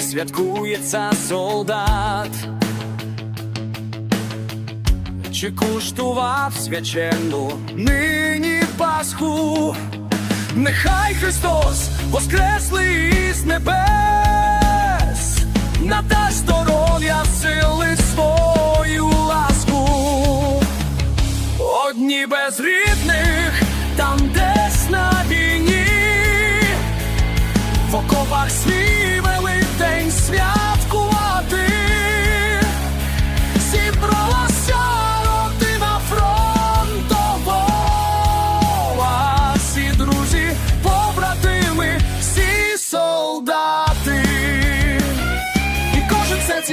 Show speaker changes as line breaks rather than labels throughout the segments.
святкується солдат. Чи куштував свячену нині Пасху? Нехай Христос воскреслий із небес, надасть здоров'я сили свою ласку. Одні без рідних, там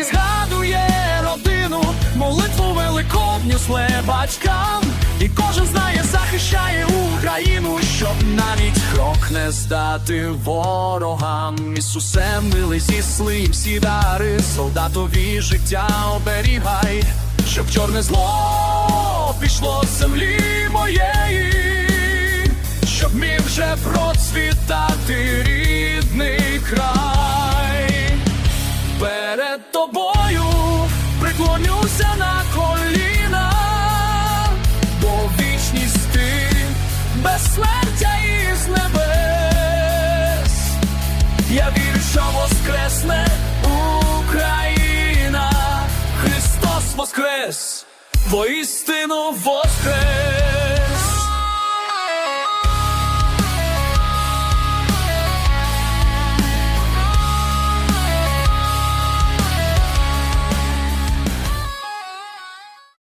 серці згадує родину, молитву великодню сле батькам. І кожен знає, захищає Україну, щоб навіть крок не здати ворогам. Ісусе, милий зісли всі дари, солдатові життя оберігай, щоб чорне зло пішло з землі моєї, тобою приклонюся на коліна, бо вічність ти безсмертя із небес. Я вірю, що воскресне Україна, Христос воскрес, воістину воскрес.